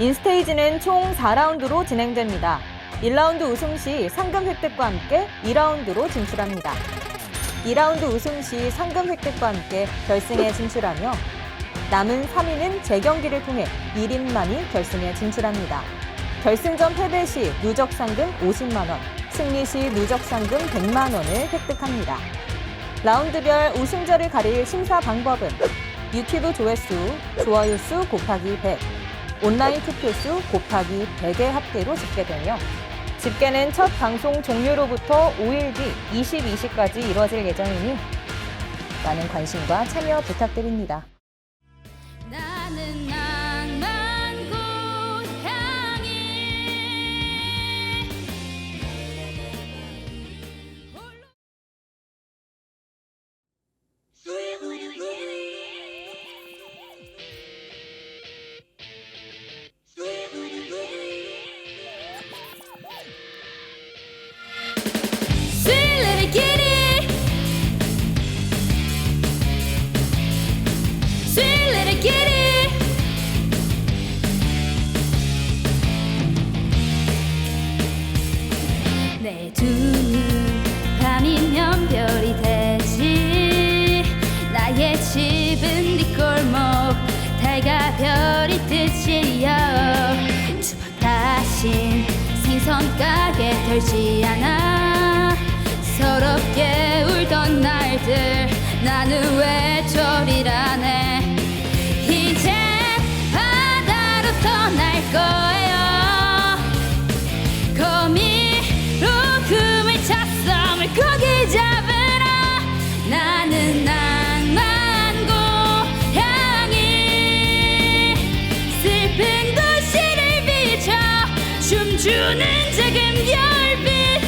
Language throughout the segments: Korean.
인스테이지는 총 4라운드로 진행됩니다. 1라운드 우승 시 상금 획득과 함께 2라운드로 진출합니다. 2라운드 우승 시 상금 획득과 함께 결승에 진출하며 남은 3위는 재경기를 통해 1인만이 결승에 진출합니다. 결승전 패배 시 누적 상금 50만 원, 승리 시 누적 상금 100만 원을 획득합니다. 라운드별 우승자를 가릴 심사 방법은 유튜브 조회수, 좋아요 수 곱하기 100, 온라인 투표수 곱하기 100의 합계로 집계되며 집계는 첫 방송 종료로부터 5일 뒤 22시까지 이루어질 예정이니 많은 관심과 참여 부탁드립니다. 내 두눈 감이면 별이 되지. 나의 집은 네 골목 달가 별이 뜻이여. 두번 다신 생선 가게 되지 않아 춤추는 작은 별빛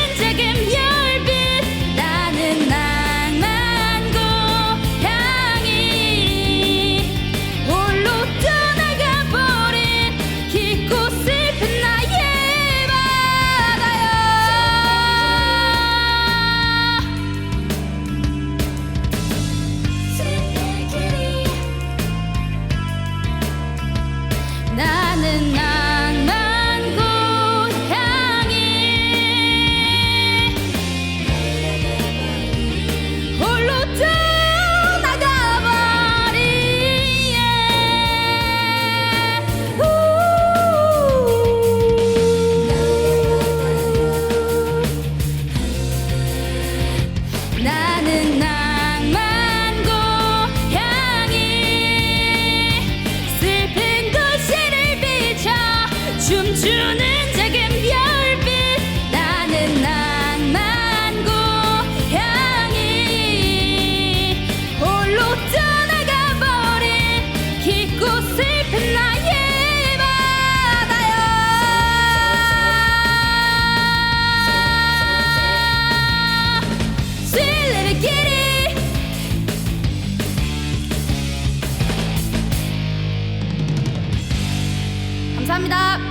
감사합니다.